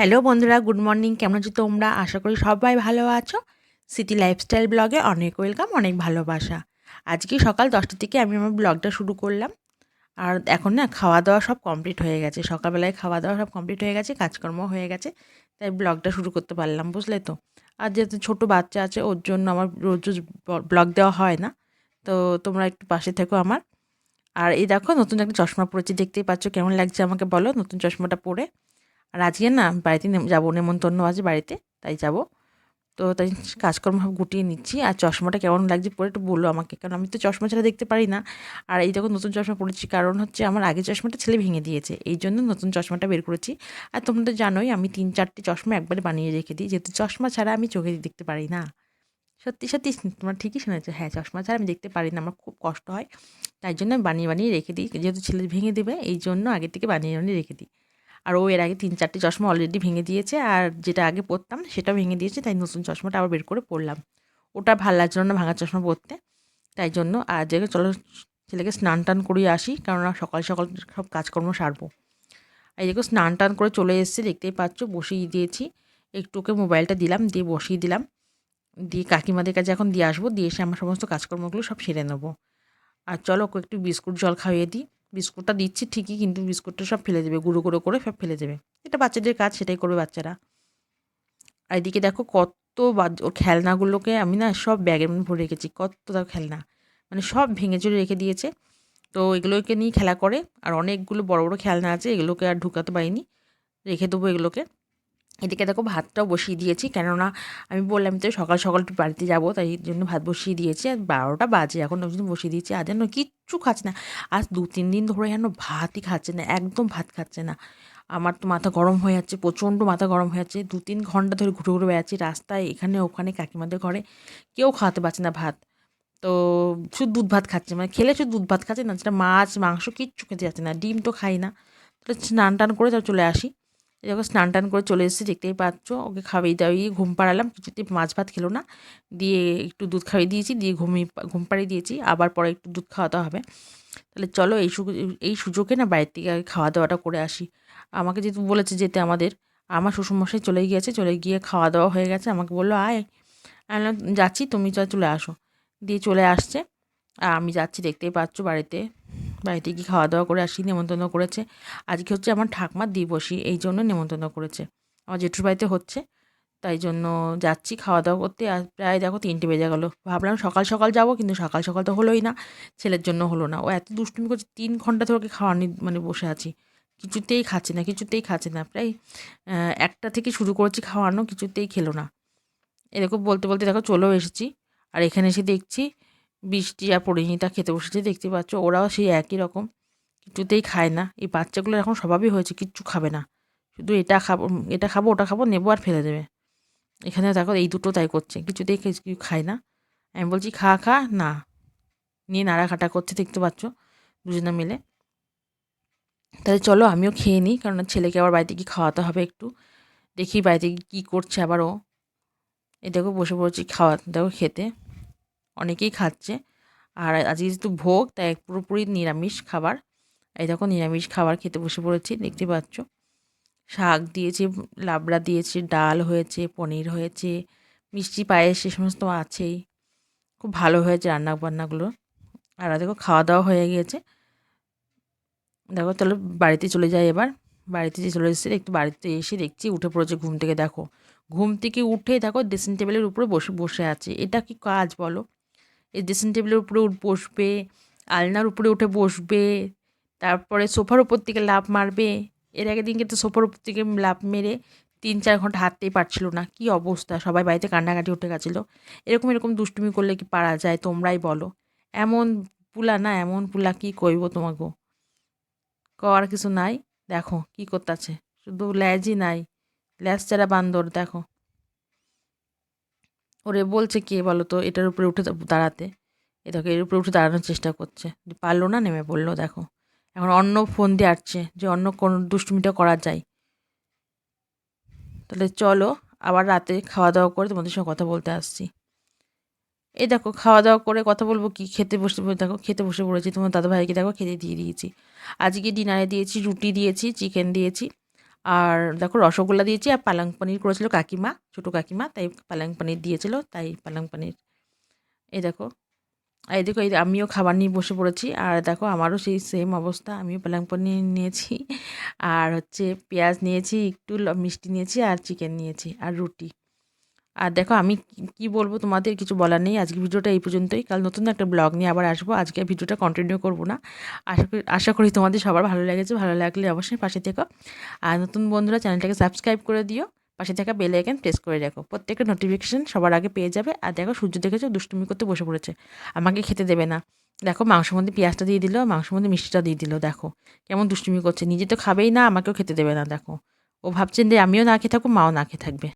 Hello বন্ধুরা, good morning. কেমন আছো তোমরা? আশা করি সবাই ভালো আছো। সিটি লাইফস্টাইল ব্লগে অনেক ওয়েলকাম, অনেক ভালোবাসা। আজকে সকাল দশটা থেকে আমি আমার ব্লগটা শুরু করলাম। আর এখন না খাওয়া দাওয়া সব কমপ্লিট হয়ে গেছে। সকালবেলায় খাওয়া দাওয়া সব কমপ্লিট হয়ে গেছে কাজকর্ম হয়ে গেছে, তাই ব্লগটা শুরু করতে পারলাম, বুঝলে তো? আর যেহেতু ছোটো বাচ্চা আছে, ওর জন্য আমার রোজ রোজ ব্লগ দেওয়া হয় না। তো তোমরা একটু পাশে থেকো আমার। আর এই দেখো, নতুন একটা চশমা পরেছি, দেখতেই পাচ্ছ। কেমন লাগছে আমাকে বলো? নতুন চশমাটা পরে। আর আজকে না বাড়িতে যাব, নেমন্তন্ন আছে বাড়িতে, তাই যাব। তো তাই কাজকর্ম সব গুটিয়ে নিচ্ছি। আর চশমাটা কেমন লাগছে পরে একটু বলল আমাকে, কারণ আমি তো চশমা ছাড়া দেখতে পারি না। আর এই যখন নতুন চশমা পড়েছি কারণ হচ্ছে আমার আগে চশমাটা ছেলে ভেঙে দিয়েছে। এই জন্য নতুন চশমাটা বের করেছি। আর তোমরা তো জানোই আমি তিন চারটে চশমা একবারে বানিয়ে রেখে দিই, যেহেতু চশমা ছাড়া আমি চোখে দেখতে পারি না। সত্যি সত্যি তোমরা ঠিকই শুনেছো হ্যাঁ চশমা ছাড়া আমি দেখতে পারি না, আমার খুব কষ্ট হয়। তাই জন্য বানিয়ে বানিয়ে রেখে দিই, যেহেতু ছেলে ভেঙে দেবে, এই জন্য আগে থেকে বানিয়ে বানিয়ে রেখে দিই। আর ও এর আগে তিন চারটে চশমা অলরেডি ভেঙে দিয়েছে আর যেটা আগে পরতাম সেটাও ভেঙে দিয়েছে, তাই নতুন চশমাটা আবার বের করে পরলাম। ওটা ভালো লাগছিল না ভাঙা চশমা পরতে, তাই জন্য আর যে চলো ছেলেকে স্নান টান করিয়ে আসি কারণ সকাল সকাল সব কাজকর্ম সারবো। এই দেখো স্নান টান করে চলে এসেছে, দেখতেই পাচ্ছ বসিয়ে দিয়েছি। একটু ওকে মোবাইলটা দিলাম, দিয়ে বসিয়ে দিলাম। দিয়ে কাকিমাদের কাছে এখন দিয়ে আসব, দিয়ে এসে আমার সমস্ত কাজকর্মগুলো সব সেরে নেব। আর চলো ওকে একটু বিস্কুট জল খাইয়ে দিই। বিস্কুটটা দিচ্ছি ঠিকই, কিন্তু বিস্কুটটা সব ফেলে দেবে, গুঁড়ো গুঁড়ো করে সব ফেলে দেবে। এটা বাচ্চাদের কাজ, সেটাই করবে বাচ্চারা। আর এদিকে দেখো কত ওর খেলনাগুলোকে আমি না সব ব্যাগের মধ্যে ভরে রেখেছি, কত তার খেলনা। মানে সব ভেঙে চুরে রেখে দিয়েছে। তো এগুলোকে নিয়ে খেলা করে, আর অনেকগুলো বড় বড় খেলনা আছে, এগুলোকে আর ঢুকাতে পারিনি। রেখে দেবো এগুলোকে। এদিকে দেখো ভাতটাও বসিয়ে দিয়েছি, কেননা আমি বললাম তো সকাল সকাল বাড়িতে যাব, তাই জন্য ভাত বসিয়ে দিয়েছি। আর বারোটা বাজে, এখন ওই জন্য বসিয়ে দিয়েছি, আর যেন কিচ্ছু খাচ্ছে না। আজ দু তিন দিন ধরে যেন ভাতই খাচ্ছে না, একদম ভাত খাচ্ছে না। আমার তো মাথা গরম হয়ে যাচ্ছে, প্রচণ্ড মাথা গরম হয়ে যাচ্ছে। দু তিন ঘণ্টা ধরে ঘুরে ঘুরে বেড়াচ্ছি, রাস্তায়, এখানে, ওখানে, কাকিমাদের ঘরে। কেউ খাওয়াতে পারছে না ভাত। তো শুধু দুধ ভাত খাচ্ছে মানে খেলে শুধু দুধ ভাত খাচ্ছে না যেটা মাছ, মাংস কিচ্ছু খেতে যাচ্ছে না, ডিম তো খাই না। তো স্নান টান করে চলে আসি। যখন স্নান টান করে চলে এসেছি, দেখতেই পাচ্ছ। ওকে খাওয়াই দাওয়িয়ে ঘুম পাড়ালাম, কিছুতেই মাছ ভাত খেলো না। দিয়ে একটু দুধ খাওয়াই দিয়েছি, দিয়ে ঘুমিয়ে ঘুম পাড়িয়ে দিয়েছি, আবার পরে একটু দুধ খাওয়াতে হবে। তাহলে চলো এই এই সুযোগে না বাইরের থেকে আগে খাওয়া দাওয়াটা করে আসি। আমাকে যেহেতু বলেছে যেতে আমাদের, আমার শ্বশুরমশাই চলে গিয়েছে, চলে গিয়ে খাওয়া দাওয়া হয়ে গেছে, আমাকে বলল, আয়। আমি যাচ্ছি, তুমি চলে আসো। দিয়ে চলে আসছে। আর আমি যাচ্ছি, দেখতেই পাচ্ছ বাড়িতে। বাড়িতে গিয়ে খাওয়া দাওয়া করে আসি, নেমন্তন্ন করেছে। আজকে হচ্ছে আমার ঠাকমার দিবসী এই জন্য নেমন্তন্ন করেছে। আমার জেঠুর বাড়িতে হচ্ছে, তাই জন্য যাচ্ছি খাওয়া দাওয়া করতে। আর প্রায় দেখো তিনটে বেজে গেলো। ভাবলাম সকাল সকাল যাব, কিন্তু সকাল সকাল তো হলোই না, ছেলের জন্য হলো না। ও এত দুষ্টুমি করছে, তিন ঘণ্টা ধরে খাওয়ানি মানে বসে আছি। কিছুতেই খাচ্ছে না, কিছুতেই খাচ্ছে না। প্রায় একটা থেকে শুরু করেছি খাওয়ানো, কিছুতেই খেলো না। এরকম বলতে বলতে দেখো চলেও এসেছি। আর এখানে এসে দেখছি বৃষ্টি আর পরিণীতা খেতে বসেছে, দেখতে পাচ্ছ? ওরাও সেই একই রকম। কিছুতেই খায় না। এই বাচ্চাগুলো এখন স্বভাবই হয়েছে, কিচ্ছু খাবে না। শুধু এটা খাব এটা খাব, ওটা খাব, নেব আর ফেলে দেবে। এখানে দেখো, এই দুটো তাই করছে। কিছুতেই কিছু খায় না। আমি বলছি, খা খা, না। নিয়ে নাড়াঘাটা করছে, দেখতে পাচ্ছ? দুজনে মিলে। তাহলে চলো, আমিও খেয়ে নিই কারণ ছেলেকে আবার বাড়িতে গিয়ে খাওয়াতে হবে একটু। দেখি বাড়িতে কী করছে আবার ও। দেখো, বসে পড়েছি খাওয়া, দেখো, খেতে। অনেকেই খাচ্ছে। আর আজকে যেহেতু ভোগ, তাই পুরোপুরি নিরামিষ খাবার। এই দেখো নিরামিষ খাবার খেতে বসে পড়েছি, দেখতে পাচ্ছ। শাক দিয়েছে, লাবড়া দিয়েছে, ডাল হয়েছে, পনির হয়েছে, মিষ্টি, পায়েস সে সমস্ত আছেই। খুব ভালো হয়েছে রান্না বান্নাগুলো আর দেখো খাওয়া দাওয়া হয়ে গিয়েছে। দেখো তাহলে বাড়িতে চলে যাই এবার। বাড়িতে যে চলে এসেছে, একটু বাড়িতে এসে দেখছি, উঠে পড়েছে ঘুম থেকে। দেখো, ঘুম থেকে উঠে দেখো ড্রেসিং টেবিলের উপরে বসে বসে আছে। এটা কি কাজ বলো? এই ড্রেসিং টেবিলের উপরে বসবে, আলনার উপরে উঠে বসবে, তারপরে সোফার উপর থেকে লাভ মারবে। এর আগের দিনকে তো সোফার উপর থেকে লাভ মেরে তিন চার ঘণ্টা হাঁটতেই পারছিল না। কি অবস্থা? সবাই বাড়িতে কান্নাকাটি উঠে গেছিল। এরকম এরকম দুষ্টুমি করলে কি পারা যায়? তোমরাই বলো। এমন পুলা না, এমন পুলা কি কইব তোমাকে? কর কিছু নাই। দেখো কি করতেছে। শুধু ল্যাজই নাই। ল্যাজ ছাড়া বান্দর, দেখো। ওরে বলছে কে বলো তো? এটার উপরে উঠে দাঁড়াতে। এ দেখো, এর উপরে উঠে দাঁড়ানোর চেষ্টা করছে। পারল না নেমে পড়ল, দেখো। এখন অন্য ফোন দিয়ে আসছে যে অন্য কোন দুষ্টুমিটা করা যায়। তাহলে চলো, আবার রাতে খাওয়া দাওয়া করে তোমাদের সঙ্গে কথা বলতে আসছি। এই দেখো খাওয়া দাওয়া করে কথা বলব কি? খেতে বসে দেখো, খেতে বসে পড়েছি। তোমার দাদা ভাইকে দেখো খেতে দিয়ে দিয়েছি। আজকে ডিনারে দিয়েছি, রুটি দিয়েছি, চিকেন দিয়েছি। আর দেখো রসগোল্লা দিয়েছি আর পালং পনির করেছিল কাকিমা, ছোটো কাকিমা, তাই পালং পনির দিয়েছিল, তাই পালং পনির। এই দেখো এই দেখো, এই আমিও খাবার নিয়ে বসে পড়েছি আর দেখো আমারও সেই সেম অবস্থা, আমিও পালং পনির নিয়েছি আর হচ্ছে পেঁয়াজ নিয়েছি, একটু মিষ্টি নিয়েছি আর চিকেন নিয়েছি আর রুটি। আর দেখো আমি কি- বলব তোমাদের কিছু বলার নেই। আজকে ভিডিওটা এই পর্যন্তই। কাল নতুন একটা ব্লগ নিয়ে আবার আসব। আজকে ভিডিওটা কন্টিনিউ করব না। আশা করি আশা করি তোমাদের সবার ভালো লেগেছে। ভালো লাগলে অবশ্যই পাশে থেকো। আর নতুন বন্ধুরা, চ্যানেলটাকে সাবস্ক্রাইব করে দিও। পাশে থাকা বেল আইকন প্রেস করে রাখো। প্রত্যেকটা নোটিফিকেশান সবার আগে পেয়ে যাবে। আর দেখো, সূর্য দেখেছ, দুষ্টুমি করতে বসে পড়েছে। আমাকে খেতে দেবে না। দেখো, মাংসের মধ্যে পেঁয়াজটা দিয়ে দিল। মাংসের মধ্যে মিষ্টিটা দিয়ে দিল। দেখো, কেমন দুষ্টুমি করছে। নিজে তো খাবেই না, আমাকেও খেতে দেবে না। দেখো, ও ভাবছেন যে আমিও না খেয়ে থাকব মাও না খেয়ে থাকবে।